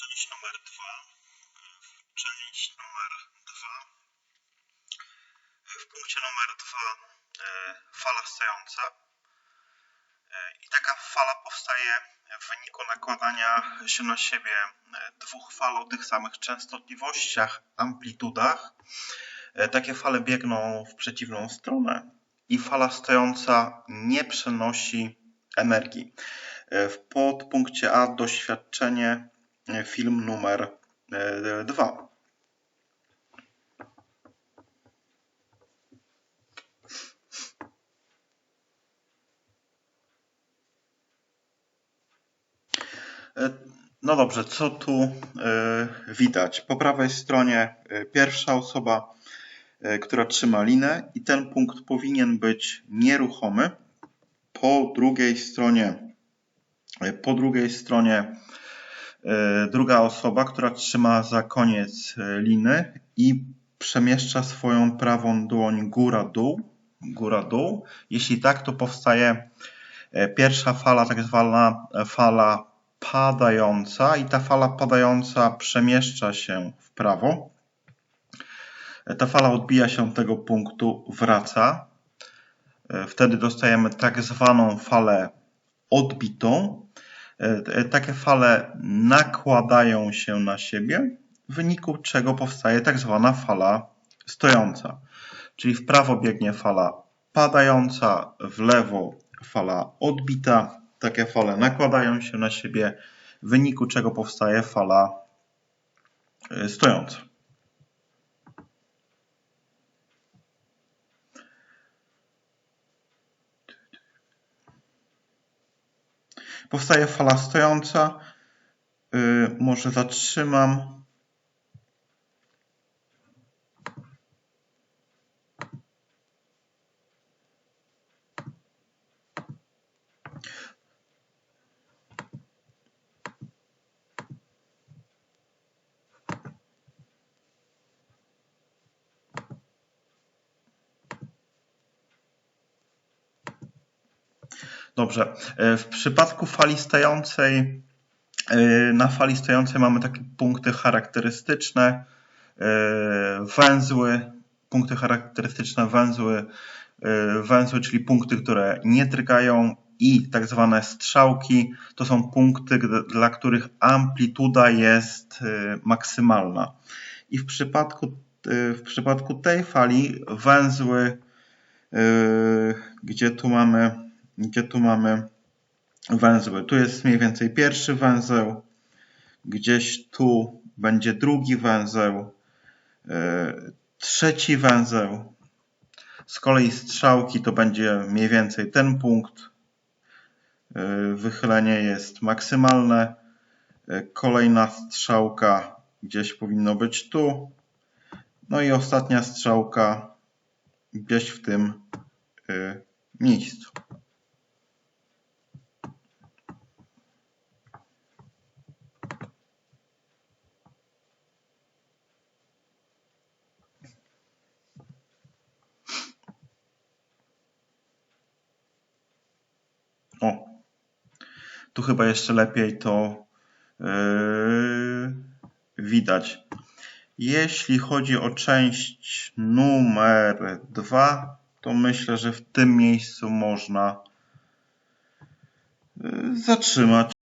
Część numer dwa. Część numer dwa. W punkcie numer dwa e, fala stojąca. E, I taka fala powstaje w wyniku nakładania się na siebie e, dwóch fal o tych samych częstotliwościach, amplitudach. Takie fale biegną w przeciwną stronę i fala stojąca nie przenosi energii. W podpunkcie A doświadczenie film numer 2. No dobrze, co tu e, widać? Po prawej stronie e, pierwsza osoba, e, która trzyma linę i ten punkt powinien być nieruchomy. Po drugiej stronie, e, po drugiej stronie e, druga osoba, która trzyma za koniec e, liny i przemieszcza swoją prawą dłoń góra-dół, góra-dół. Jeśli tak, to powstaje e, pierwsza fala, tak zwana fala padająca i ta fala padająca przemieszcza się w prawo. Ta fala odbija się od tego punktu, wraca. Wtedy dostajemy tak zwaną falę odbitą. Takie fale nakładają się na siebie, w wyniku czego powstaje tak zwana fala stojąca. Czyli w prawo biegnie fala padająca, w lewo fala odbita. Takie fale nakładają się na siebie, w wyniku czego powstaje fala y, stojąca. Powstaje fala stojąca. Y, Może zatrzymam. Dobrze. E, W przypadku fali stającej, e, na fali stojącej mamy takie punkty charakterystyczne, e, węzły, punkty charakterystyczne węzły, węzły, czyli punkty, które nie drgają i tak zwane strzałki, to są punkty, dla których amplituda jest maksymalna. I w przypadku, w przypadku tej fali węzły, gdzie tu mamy gdzie tu mamy węzły. Tu jest mniej więcej pierwszy węzeł, gdzieś tu będzie drugi węzeł, e, trzeci węzeł. Z kolei strzałki to będzie mniej więcej ten punkt. E, Wychylenie jest maksymalne. E, Kolejna strzałka gdzieś powinno być tu. No i ostatnia strzałka gdzieś w tym miejscu. O, tu chyba jeszcze lepiej to yy, widać. Jeśli chodzi o część numer dwa, to myślę, że w tym miejscu można yy, zatrzymać.